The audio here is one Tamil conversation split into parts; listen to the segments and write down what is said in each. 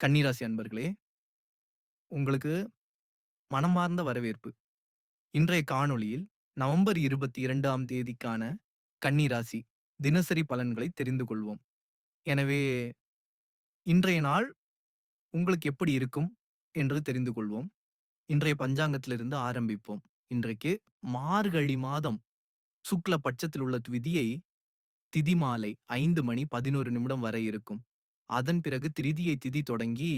கன்னிராசி அன்பர்களே, உங்களுக்கு மனமார்ந்த வரவேற்பு. இன்றைய காணொளியில் நவம்பர் 22ஆம் தேதிக்கான கன்னிராசி தினசரி பலன்களை தெரிந்து கொள்வோம். எனவே இன்றைய நாள் உங்களுக்கு எப்படி இருக்கும் என்று தெரிந்து கொள்வோம். இன்றைய பஞ்சாங்கத்திலிருந்து ஆரம்பிப்போம். இன்றைக்கு மார்கழி மாதம் சுக்ல பட்சத்தில் உள்ள திதியை திதி மாலை ஐந்து மணி 11 நிமிடம் வரை இருக்கும். அதன் பிறகு திருதியை திதி தொடங்கி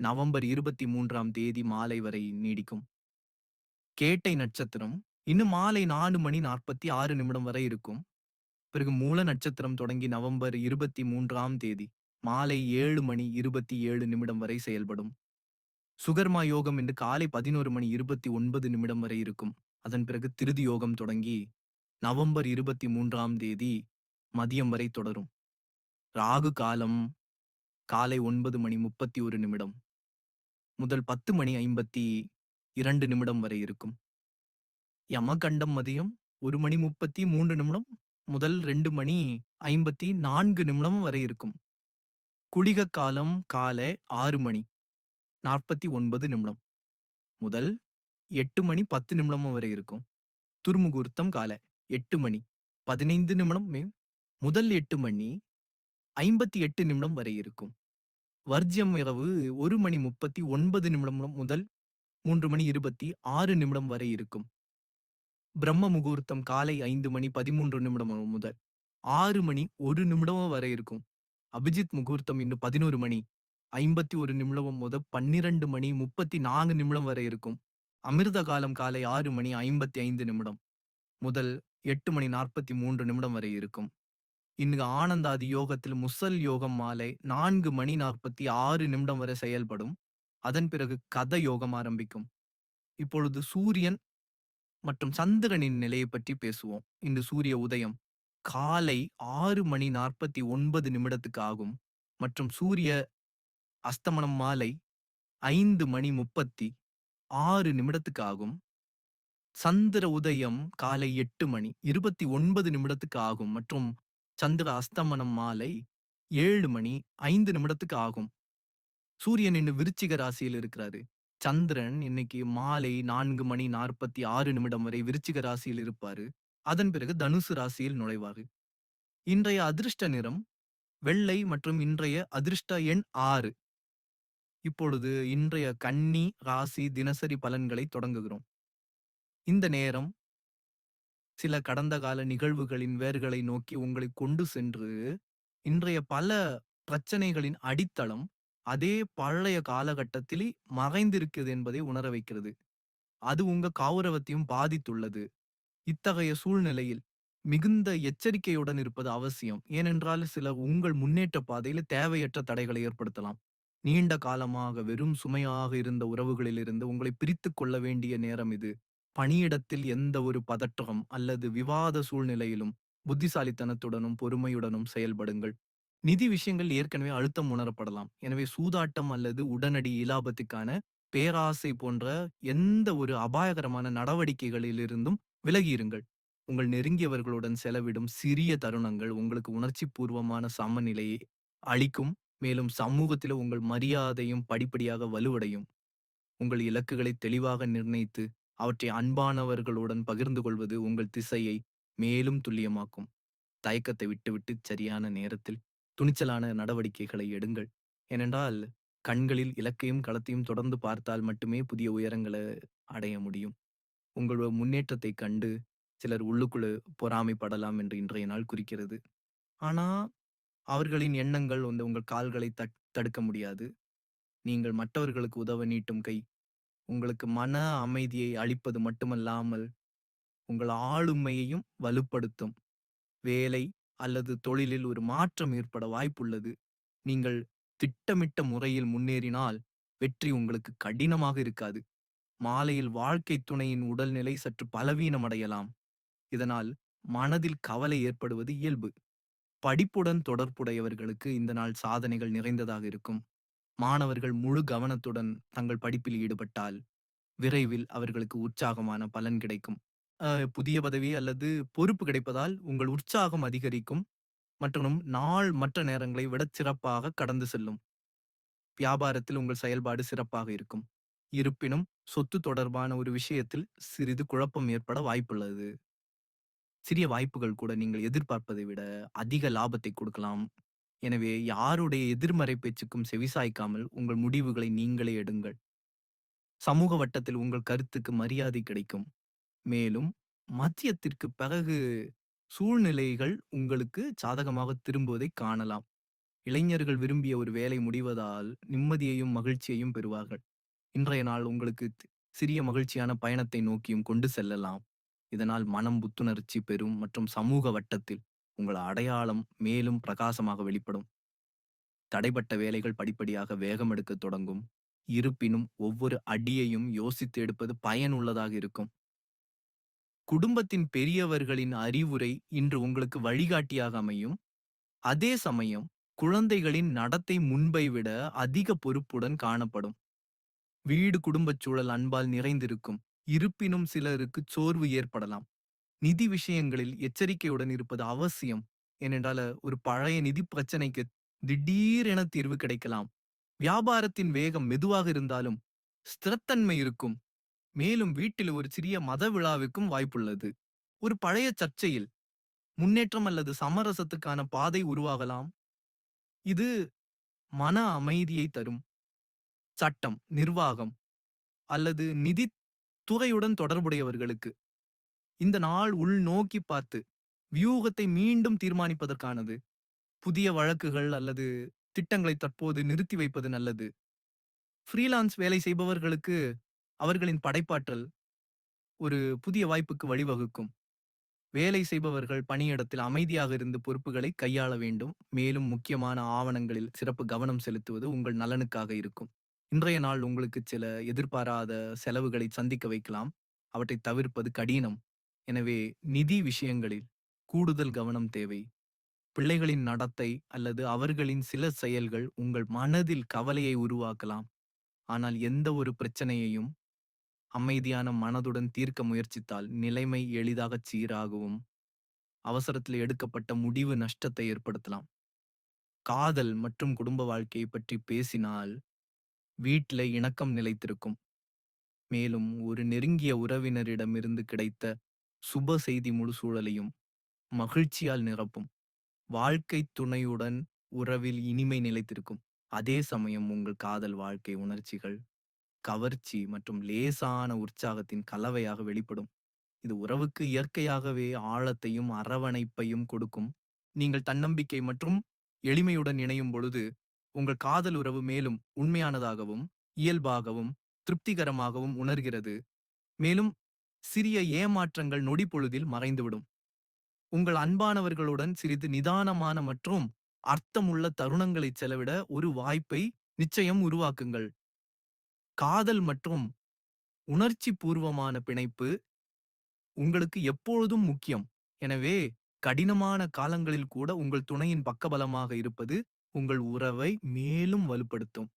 நவம்பர் 23ஆம் தேதி மாலை வரை நீடிக்கும். கேட்டை நட்சத்திரம் இன்னும் மாலை நாலு மணி 46 நிமிடம் வரை இருக்கும். பிறகு மூல நட்சத்திரம் தொடங்கி நவம்பர் 23ஆம் தேதி மாலை ஏழு மணி 27 நிமிடம் வரை செயல்படும். சுகர்மா யோகம் இன்று காலை 11 மணி 29 நிமிடம் வரை இருக்கும். அதன் பிறகு திருதி யோகம் தொடங்கி நவம்பர் 23ஆம் தேதி மதியம் வரை தொடரும். ராகு காலம் காலை ஒன்பது மணி முப்பத்தி ஒரு நிமிடம். முதல் பத்து மணி ஐம்பத்தி இரண்டு நிமிடம் வரை இருக்கும். யமகண்டம் மதியம் ஒரு மணி முப்பத்தி மூன்று நிமிடம் முதல் ரெண்டு மணி ஐம்பத்தி நான்கு நிமிடம் வரை இருக்கும். குளிக காலம் காலை ஆறு மணி நாற்பத்தி ஒன்பது நிமிடம் முதல் எட்டு மணி பத்து நிமிடம் வரை இருக்கும். துருமுகூர்த்தம் காலை எட்டு மணி பதினைந்து நிமிடம் முதல் எட்டு மணி ஐம்பத்தி எட்டு நிமிடம் வரை இருக்கும். வர்ஜியம் இரவு ஒரு மணி முப்பத்தி ஒன்பது நிமிடம் முதல் மூன்று மணி இருபத்தி ஆறு நிமிடம் வரை இருக்கும். பிரம்ம முகூர்த்தம் காலை ஐந்து மணி பதிமூன்று நிமிடம் முதல் ஆறு மணி ஒரு நிமிடம் வரை இருக்கும். அபிஜித் முகூர்த்தம் இன்னும் பதினோரு மணி ஐம்பத்தி ஒரு நிமிடமும் முதல் பன்னிரண்டு மணி முப்பத்தி நான்கு நிமிடம் வரை இருக்கும். அமிர்த காலம் காலை ஆறு மணி ஐம்பத்தி ஐந்து நிமிடம் முதல் எட்டு மணி நாற்பத்தி மூன்று நிமிடம் வரை இருக்கும். இன்னைக்கு ஆனந்தாதி யோகத்தில் முசல் யோகம் மாலை நான்கு மணி 46 நிமிடம் வரை செயல்படும். அதன் பிறகு கத யோகம் ஆரம்பிக்கும். இப்பொழுது சூரியன் மற்றும் சந்திரனின் நிலையை பற்றி பேசுவோம். இன்று சூரிய உதயம் காலை ஆறு மணி 49 நிமிடத்துக்கு ஆகும் மற்றும் சூரிய அஸ்தமனம் மாலை ஐந்து மணி 36 நிமிடத்துக்கு ஆகும். சந்திர உதயம் காலை எட்டு மணி 29 நிமிடத்துக்கு ஆகும் மற்றும் சந்திர அஸ்தமனம் மாலை ஏழு மணி ஐந்து நிமிடத்துக்கு ஆகும். சூரியன் இன்னும் விருச்சிக ராசியில் இருக்கிறாரு. சந்திரன் இன்னைக்கு மாலை நான்கு மணி 46 நிமிடம் வரை விருச்சிக ராசியில் இருப்பாரு. அதன் பிறகு தனுசு ராசியில் நுழைவாரு. இன்றைய அதிர்ஷ்ட நிறம் வெள்ளை மற்றும் இன்றைய அதிர்ஷ்ட எண் ஆறு இப்பொழுது இன்றைய கன்னி ராசி தினசரி பலன்களை தொடங்குகிறோம். இந்த நேரம் சில கடந்த கால நிகழ்வுகளின் வேர்களை நோக்கி உங்களை கொண்டு சென்று இன்றைய பல பிரச்சனைகளின் அடித்தளம் அதே பழைய காலகட்டத்தில் மறைந்திருக்கிறது என்பதை உணர வைக்கிறது. அது உங்க கௌரவத்தையும் பாதித்துள்ளது. இத்தகைய சூழ்நிலையில் மிகுந்த எச்சரிக்கையுடன் இருப்பது அவசியம். ஏனென்றால் சில உங்கள் முன்னேற்ற பாதையில் தேவையற்ற தடைகளை ஏற்படுத்தலாம். நீண்ட காலமாக வெறும் சுமையாக இருந்த உறவுகளிலிருந்து உங்களை பிரித்துக் கொள்ள வேண்டிய நேரம் இது. பணியிடத்தில் எந்த ஒரு பதற்றம் அல்லது விவாத சூழ்நிலையிலும் புத்திசாலித்தனத்துடனும் பொறுமையுடனும் செயல்படுங்கள். நிதி விஷயங்கள் ஏற்கனவே அழுத்தம் உணரப்படலாம். எனவே சூதாட்டம் அல்லது உடனடி இலாபத்துக்கான பேராசை போன்ற எந்த ஒரு அபாயகரமான நடவடிக்கைகளிலிருந்தும் விலகியிருங்கள். உங்கள் நெருங்கியவர்களுடன் செலவிடும் சிறிய தருணங்கள் உங்களுக்கு உணர்ச்சி பூர்வமான சமநிலையை அளிக்கும். மேலும் சமூகத்தில் உங்கள் மரியாதையும் படிப்படியாக வலுவடையும். உங்கள் இலக்குகளை தெளிவாக நிர்ணயித்து அவற்றை அன்பானவர்களுடன் பகிர்ந்து கொள்வது உங்கள் திசையை மேலும் துல்லியமாக்கும். தயக்கத்தை விட்டுவிட்டு சரியான நேரத்தில் துணிச்சலான நடவடிக்கைகளை எடுங்கள். ஏனென்றால் கண்களில் இலக்கையும் களத்தையும் தொடர்ந்து பார்த்தால் மட்டுமே புதிய உயரங்களை அடைய முடியும். உங்களோட முன்னேற்றத்தை கண்டு சிலர் உள்ளுக்குள்ள பொறாமைப்படலாம் என்று இன்றைய நாள் குறிக்கிறது. ஆனா அவர்களின் எண்ணங்கள் வந்து உங்கள் கால்களை தட் தடுக்க முடியாது. நீங்கள் மற்றவர்களுக்கு உதவ நீட்டும் கை உங்களுக்கு மன அமைதியை அளிப்பது மட்டுமல்லாமல் உங்கள் ஆளுமையையும் வலுப்படுத்தும். வேலை அல்லது தொழிலில் ஒரு மாற்றம் ஏற்பட வாய்ப்புள்ளது. நீங்கள் திட்டமிட்ட முறையில் முன்னேறினால் வெற்றி உங்களுக்கு கடினமாக இருக்காது. மாலையில் வாழ்க்கை துணையின் உடல்நிலை சற்று பலவீனமடையலாம். இதனால் மனதில் கவலை ஏற்படுவது இயல்பு. படிப்புடன் தொடர்புடையவர்களுக்கு இந்த நாள் சாதனைகள் நிறைந்ததாக இருக்கும். மாணவர்கள் முழு கவனத்துடன் தங்கள் படிப்பில் ஈடுபட்டால் விரைவில் அவர்களுக்கு உற்சாகமான பலன் கிடைக்கும். புதிய பதவி அல்லது பொறுப்பு கிடைப்பதால் உங்கள் உற்சாகம் அதிகரிக்கும் மற்றும் நாள் மற்ற நேரங்களை விட சிறப்பாக கடந்து செல்லும். வியாபாரத்தில் உங்கள் செயல்பாடு சிறப்பாக இருக்கும். இருப்பினும், சொத்து தொடர்பான ஒரு விஷயத்தில் சிறிது குழப்பம் ஏற்பட வாய்ப்புள்ளது. சிறிய வாய்ப்புகள் கூட நீங்கள் எதிர்பார்ப்பதை விட அதிக லாபத்தை கொடுக்கலாம். எனவே, யாருடைய எதிர்மறை பேச்சுக்கும் செவிசாய்க்காமல் உங்கள் முடிவுகளை நீங்களே எடுங்கள். சமூக வட்டத்தில் உங்கள் கருத்துக்கு மரியாதை கிடைக்கும். மேலும், மத்தியத்திற்கு பிறகு சூழ்நிலைகள் உங்களுக்கு சாதகமாக திரும்புவதைக் காணலாம். இளைஞர்கள் விரும்பிய ஒரு வேலை முடிவதால் நிம்மதியையும் மகிழ்ச்சியையும் பெறுவார்கள். இன்றைய நாள் உங்களுக்கு சிறிய மகிழ்ச்சியான பயணத்தை நோக்கியும் கொண்டு செல்லலாம். இதனால் மனம் புத்துணர்ச்சி பெறும் மற்றும் சமூக வட்டத்தில் உங்கள் அடையாளம் மேலும் பிரகாசமாக வெளிப்படும். தடைப்பட்ட வேலைகள் படிப்படியாக வேகம் எடுக்க தொடங்கும். இருப்பினும், ஒவ்வொரு அடியையும் யோசித்து எடுப்பது பயனுள்ளதாக இருக்கும். குடும்பத்தின் பெரியவர்களின் அறிவுரை இன்று உங்களுக்கு வழிகாட்டியாக அமையும். அதே சமயம், குழந்தைகளின் நடத்தை முன்பை விட அதிக பொறுப்புடன் காணப்படும். வீடு குடும்பச் சூழல் அன்பால் நிறைந்திருக்கும். இருப்பினும் சிலருக்கு சோர்வு ஏற்படலாம். நிதி விஷயங்களில் எச்சரிக்கையுடன் இருப்பது அவசியம். ஏனென்றால ஒரு பழைய நிதி பிரச்சனைக்கு திடீரென தீர்வு கிடைக்கலாம். வியாபாரத்தின் வேகம் மெதுவாக இருந்தாலும், ஸ்திரத்தன்மை இருக்கும். மேலும் வீட்டில் ஒரு சிறிய மத விழாவிற்கும் வாய்ப்புள்ளது. ஒரு பழைய சர்ச்சையில் முன்னேற்றம் அல்லது சமரசத்துக்கான பாதை உருவாகலாம். இது மன அமைதியை தரும். சட்டம், நிர்வாகம் அல்லது நிதி துறையுடன் தொடர்புடையவர்களுக்கு இந்த நாள் உள் நோக்கி பார்த்து வியூகத்தை மீண்டும் தீர்மானிப்பதற்கானது. புதிய வழக்குகள் அல்லது திட்டங்களை தற்போது நிறுத்தி வைப்பது நல்லது. ஃப்ரீலான்ஸ் வேலை செய்பவர்களுக்கு அவர்களின் படைப்பாற்றல் ஒரு புதிய வாய்ப்புக்கு வழிவகுக்கும். வேலை செய்பவர்கள் பணியிடத்தில் அமைதியாக இருந்து பொறுப்புகளை கையாள வேண்டும். மேலும் முக்கியமான ஆவணங்களில் சிறப்பு கவனம் செலுத்துவது உங்கள் நலனுக்காக இருக்கும். இன்றைய நாள் உங்களுக்கு சில எதிர்பாராத செலவுகளை சந்திக்க வைக்கலாம். அவற்றை தவிர்ப்பது கடினம். எனவே, நிதி விஷயங்களில் கூடுதல் கவனம் தேவை. பிள்ளைகளின் நடத்தை அல்லது அவர்களின் சில செயல்கள் உங்கள் மனதில் கவலையை உருவாக்கலாம். ஆனால் எந்த ஒரு பிரச்சனையையும் அமைதியான மனதுடன் தீர்க்க முயற்சித்தால் நிலைமை எளிதாகச் சீராகவும், அவசரத்தில் எடுக்கப்பட்ட முடிவு நஷ்டத்தை ஏற்படுத்தலாம். காதல் மற்றும் குடும்ப வாழ்க்கையை பற்றி பேசினால், வீட்டில் இணக்கம் நிலைத்திருக்கும். மேலும், ஒரு நெருங்கிய உறவினரிடமிருந்து கிடைத்த சுப செய்தி முழு சூழலையும் மகிழ்ச்சியால் நிரப்பும். வாழ்க்கைத் துணையுடன் உறவில் இனிமை நிலைத்திருக்கும். அதே சமயம் உங்கள் காதல் வாழ்க்கை உணர்ச்சிகள், கவர்ச்சி மற்றும் லேசான உற்சாகத்தின் கலவையாக வெளிப்படும். இது உறவுக்கு இயற்கையாகவே ஆழத்தையும் அரவணைப்பையும் கொடுக்கும். நீங்கள் தன்னம்பிக்கை மற்றும் எளிமையுடன் இணையும் பொழுது, உங்கள் காதல் உறவு மேலும் உண்மையானதாகவும், இயல்பாகவும், திருப்திகரமாகவும் உணர்கிறது. மேலும், சிறிய ஏமாற்றங்கள் நொடிப்பொழுதில் மறைந்துவிடும். உங்கள் அன்பானவர்களுடன் சிறிது நிதானமான மற்றும் அர்த்தமுள்ள தருணங்களைச் செலவிட ஒரு வாய்ப்பை நிச்சயம் உருவாக்குங்கள். காதல் மற்றும் உணர்ச்சிபூர்வமான பிணைப்பு உங்களுக்கு எப்பொழுதும் முக்கியம். எனவே, கடினமான காலங்களில் கூட உங்கள் துணையின் பக்கபலமாக இருப்பது உங்கள் உறவை மேலும் வலுப்படுத்தும்.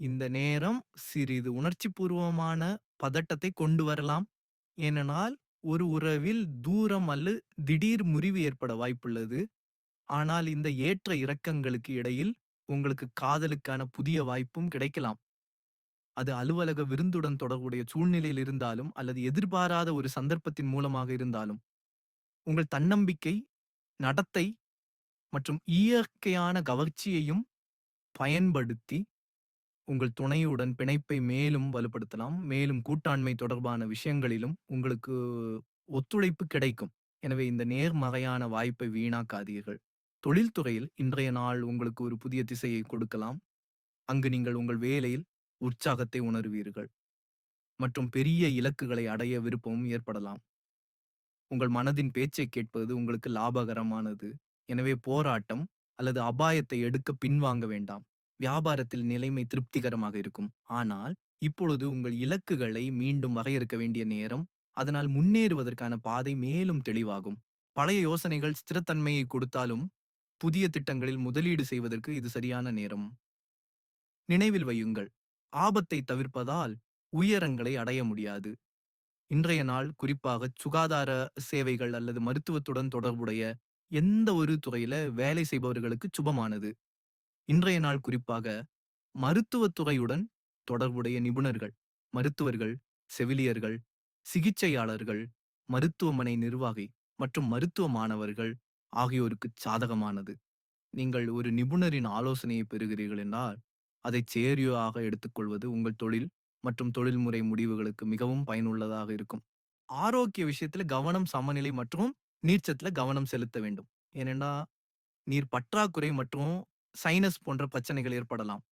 இந்த நேரம் சிறிது உணர்ச்சிபூர்வமான பதட்டத்தை கொண்டு வரலாம். ஏனென்றால், ஒரு உறவில் தூரம் அல்லது திடீர் முறிவு ஏற்பட வாய்ப்புள்ளது. ஆனால் இந்த ஏற்ற இறக்கங்களுக்கு இடையில் உங்களுக்கு காதலுக்கான புதிய வாய்ப்பும் கிடைக்கலாம். அது அலுவலக விருந்துடன் தொடர்புடைய சூழ்நிலையில் இருந்தாலும் அல்லது எதிர்பாராத ஒரு சந்தர்ப்பத்தின் மூலமாக இருந்தாலும். உங்கள் தன்னம்பிக்கை, நடத்தை மற்றும் இயற்கையான கவர்ச்சியையும் பயன்படுத்தி உங்கள் துணையுடன் பிணைப்பை மேலும் வலுப்படுத்தலாம். மேலும் கூட்டாண்மை தொடர்பான விஷயங்களிலும் உங்களுக்கு ஒத்துழைப்பு கிடைக்கும். எனவே இந்த நேர்மறையான வாய்ப்பை வீணாக்காதீர்கள். தொழில்துறையில் இன்றைய நாள் உங்களுக்கு ஒரு புதிய திசையை கொடுக்கலாம். அங்கு நீங்கள் உங்கள் வேலையில் உற்சாகத்தை உணருவீர்கள். மற்றும் பெரிய இலக்குகளை அடைய விருப்பமும் ஏற்படலாம். உங்கள் மனதின் பேச்சைக் கேட்பது உங்களுக்கு லாபகரமானது. எனவே போராட்டம் அல்லது அபாயத்தை எடுக்க பின்வாங்க வேண்டாம். வியாபாரத்தில் நிலைமை திருப்திகரமாக இருக்கும். ஆனால், இப்பொழுது உங்கள் இலக்குகளை மீண்டும் வரையறுக்க வேண்டிய நேரம். அதனால் முன்னேறுவதற்கான பாதை மேலும் தெளிவாகும். பழைய யோசனைகள் ஸ்திரத்தன்மையை கொடுத்தாலும், புதிய திட்டங்களில் முதலீடு செய்வதற்கு இது சரியான நேரம். நினைவில் வையுங்கள், ஆபத்தை தவிர்ப்பதால் உயரங்களை அடைய முடியாது. இன்றைய நாள் குறிப்பாக சுகாதார சேவைகள் அல்லது மருத்துவத்துடன் தொடர்புடைய எந்த ஒரு துறையில வேலை செய்பவர்களுக்கு சுபமானது. இன்றைய நாள் குறிப்பாக மருத்துவத் துறையுடன் தொடர்புடைய நிபுணர்கள், மருத்துவர்கள், செவிலியர்கள், சிகிச்சையாளர்கள், மருத்துவமனை நிர்வாகி மற்றும் மருத்துவ மாணவர்கள் ஆகியோருக்கு சாதகமானது. நீங்கள் ஒரு நிபுணரின் ஆலோசனையை பெறுகிறீர்கள் என்றால், அதை சேரியாக எடுத்துக்கொள்வது உங்கள் தொழில் மற்றும் தொழில்முறை முடிவுகளுக்கு மிகவும் பயனுள்ளதாக இருக்கும். ஆரோக்கிய விஷயத்துல கவனம், சமநிலை மற்றும் நீர்ச்சத்துல கவனம் செலுத்த வேண்டும். ஏனென்றா, நீர் பற்றாக்குறை மற்றும் சைனஸ் போன்ற பிரச்சனைகள் ஏற்படலாம்.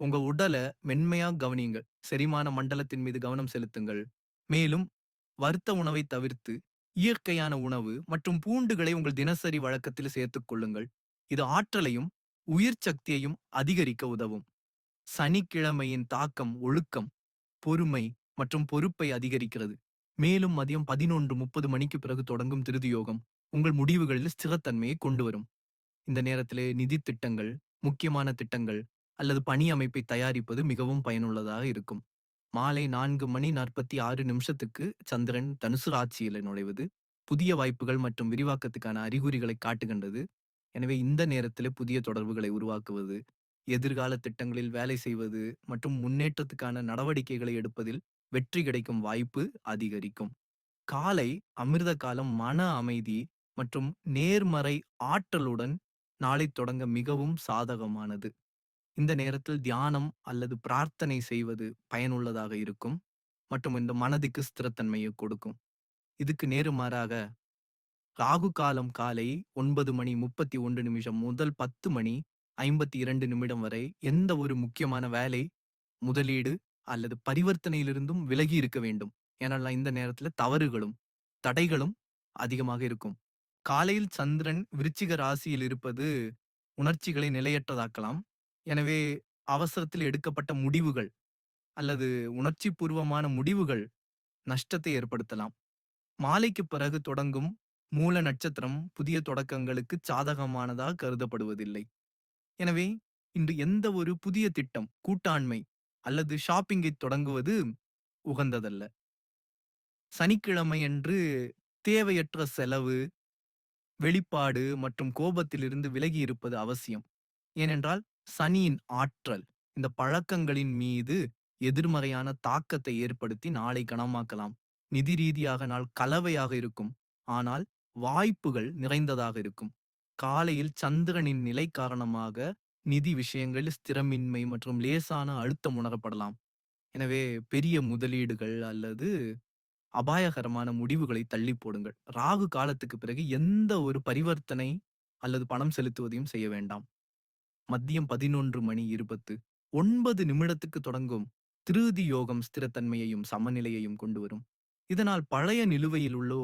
உங்க உடலை மென்மையா கவனியுங்கள். செரிமான மண்டலத்தின் மீது கவனம் செலுத்துங்கள். மேலும் வறுத்த உணவை தவிர்த்து, இயற்கையான உணவு மற்றும் பூண்டுகளை உங்கள் தினசரி வழக்கத்தில் சேர்த்துக் கொள்ளுங்கள். இது ஆற்றலையும், உயிர் சக்தியையும் அதிகரிக்க உதவும். சனிக்கிழமையின் தாக்கம் ஒழுக்கம், பொறுமை மற்றும் பொறுப்பை அதிகரிக்கிறது. மேலும் மதியம் 11:30 மணிக்கு பிறகு தொடங்கும் திருதியோகம் உங்கள் முடிவுகளில் ஸ்திரத்தன்மையை கொண்டு வரும். இந்த நேரத்திலே நிதி திட்டங்கள், முக்கியமான திட்டங்கள் அல்லது பணி அமைப்பை தயாரிப்பது மிகவும் பயனுள்ளதாக இருக்கும். மாலை நான்கு மணி 46 நிமிஷத்துக்கு சந்திரன் தனுசு ராசியில நுழைவது, புதிய வாய்ப்புகள் மற்றும் விரிவாக்கத்துக்கான அறிகுறிகளை காட்டுகின்றது. எனவே இந்த நேரத்திலே புதிய தொடர்புகளை உருவாக்குவது, எதிர்கால திட்டங்களில் வேலை செய்வது மற்றும் முன்னேற்றத்துக்கான நடவடிக்கைகளை எடுப்பதில் வெற்றி கிடைக்கும் வாய்ப்பு அதிகரிக்கும். காலை அமிர்த காலம் மன அமைதி மற்றும் நேர்மறை ஆற்றலுடன் நாளை தொடங்க மிகவும் சாதகமானது. இந்த நேரத்தில் தியானம் அல்லது பிரார்த்தனை செய்வது பயனுள்ளதாக இருக்கும் மற்றும் இந்த மனதுக்கு ஸ்திரத்தன்மையை கொடுக்கும். இதுக்கு நேருமாறாக ராகு காலம் காலை ஒன்பது மணி 31 நிமிஷம் முதல் 10 மணி 52 நிமிடம் வரை எந்த ஒரு முக்கியமான வேலை, முதலீடு அல்லது பரிவர்த்தனையிலிருந்தும் விலகி இருக்க வேண்டும். ஏனென்றால் இந்த நேரத்தில் தவறுகளும், தடைகளும் அதிகமாக இருக்கும். காலையில் சந்திரன் விருச்சிக ராசியில் இருப்பது உணர்ச்சிகளை நிலையற்றதாக்கலாம். எனவே அவசரத்தில் எடுக்கப்பட்ட முடிவுகள் அல்லது உணர்ச்சிபூர்வமான முடிவுகள் நஷ்டத்தை ஏற்படுத்தலாம். மாலைக்கு பிறகு தொடங்கும் மூல நட்சத்திரம் புதிய தொடக்கங்களுக்கு சாதகமானதாக கருதப்படுவதில்லை. எனவே இன்று எந்த ஒரு புதிய திட்டம், கூட்டாண்மை அல்லது ஷாப்பிங்கை தொடங்குவது உகந்ததல்ல. சனிக்கிழமையன்று தேவையற்ற செலவு, வெளிப்பாடு மற்றும் கோபத்திலிருந்து விலகி இருப்பது அவசியம். ஏனென்றால் சனியின் ஆற்றல் இந்த பழக்கங்களின் மீது எதிர்மறையான தாக்கத்தை ஏற்படுத்தி நாளை கனமாக்கலாம். நிதி ரீதியாக நாள் கலவையாக இருக்கும். ஆனால் வாய்ப்புகள் நிறைந்ததாக இருக்கும். காலையில் சந்திரனின் நிலை காரணமாக நிதி விஷயங்களில் ஸ்திரமின்மை மற்றும் லேசான அழுத்தம் உணரப்படலாம். எனவே பெரிய முதலீடுகள் அல்லது அபாயகரமான முடிவுகளை தள்ளி போடுங்கள். ராகு காலத்துக்கு பிறகு எந்த ஒரு பரிவர்த்தனை அல்லது பணம் செலுத்துவதையும் செய்ய வேண்டாம். மதியம் 11 மணி 29 நிமிடத்துக்கு தொடங்கும் திருதி யோகம் ஸ்திரத்தன்மையையும், சமநிலையையும் கொண்டு வரும். இதனால் பழைய நிலுவையில் உள்ளோ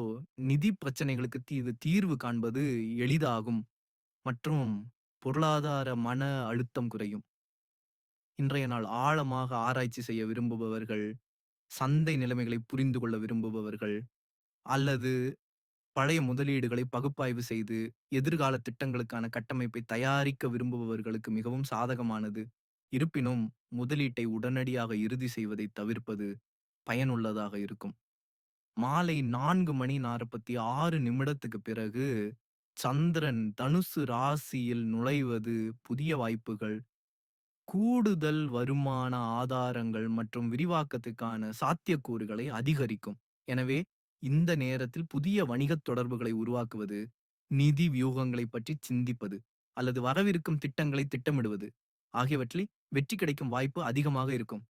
நிதி பிரச்சனைகளுக்கு தீது தீர்வு காண்பது எளிதாகும் மற்றும் பொருளாதார மன அழுத்தம் குறையும். இன்றைய நாள் ஆழமாக ஆராய்ச்சி செய்ய விரும்புபவர்கள், சந்தை நிலைமைகளை புரிந்து கொள்ள விரும்புபவர்கள் அல்லது பழைய முதலீடுகளை பகுப்பாய்வு செய்து எதிர்கால திட்டங்களுக்கான கட்டமைப்பை தயாரிக்க விரும்புபவர்களுக்கு மிகவும் சாதகமானது. இருப்பினும் முதலீட்டை உடனடியாக இறுதி செய்வதை தவிர்ப்பது பயனுள்ளதாக இருக்கும். மாலை நான்கு மணி 46 நிமிடத்துக்கு பிறகு சந்திரன் தனுசு ராசியில் நுழைவது புதிய வாய்ப்புகள், கூடுதல் வருமான ஆதாரங்கள் மற்றும் விரிவாக்கத்துக்கான சாத்தியக்கூறுகளை அதிகரிக்கும். எனவே இந்த நேரத்தில் புதிய வணிகத் தொடர்புகளை உருவாக்குவது, நிதி வியூகங்களைப் பற்றி சிந்திப்பது அல்லது வரவிருக்கும் திட்டங்களை திட்டமிடுவது ஆகியவற்றில் வெற்றி கிடைக்கும் வாய்ப்பு அதிகமாக இருக்கும்.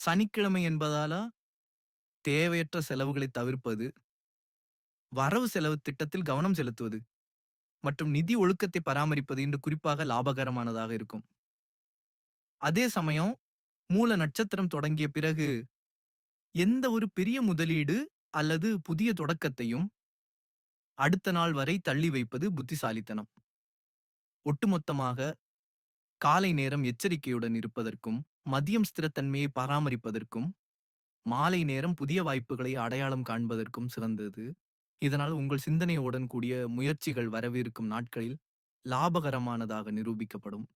சனிக்கிழமை என்பதாலா தேவையற்ற செலவுகளை தவிர்ப்பது, வரவு செலவு திட்டத்தில் கவனம் செலுத்துவது மற்றும் நிதி ஒழுக்கத்தை பராமரிப்பது இன்று குறிப்பாக லாபகரமானதாக இருக்கும். அதே சமயம் மூல நட்சத்திரம் தொடங்கிய பிறகு எந்த ஒரு பெரிய முதலீடு அல்லது புதிய தொடக்கத்தையும் அடுத்த நாள் வரை தள்ளி வைப்பது புத்திசாலித்தனம். ஒட்டுமொத்தமாக காலை நேரம் எச்சரிக்கையுடன் இருப்பதற்கும், மதியம் ஸ்திரத்தன்மையை பராமரிப்பதற்கும், மாலை நேரம் புதிய வாய்ப்புகளை அடையாளம் காண்பதற்கும் சிறந்தது. இதனால் உங்கள் சிந்தனையுடன் கூடிய முயற்சிகள் வரவிருக்கும் நாட்களில் லாபகரமானதாக நிரூபிக்கப்படும்.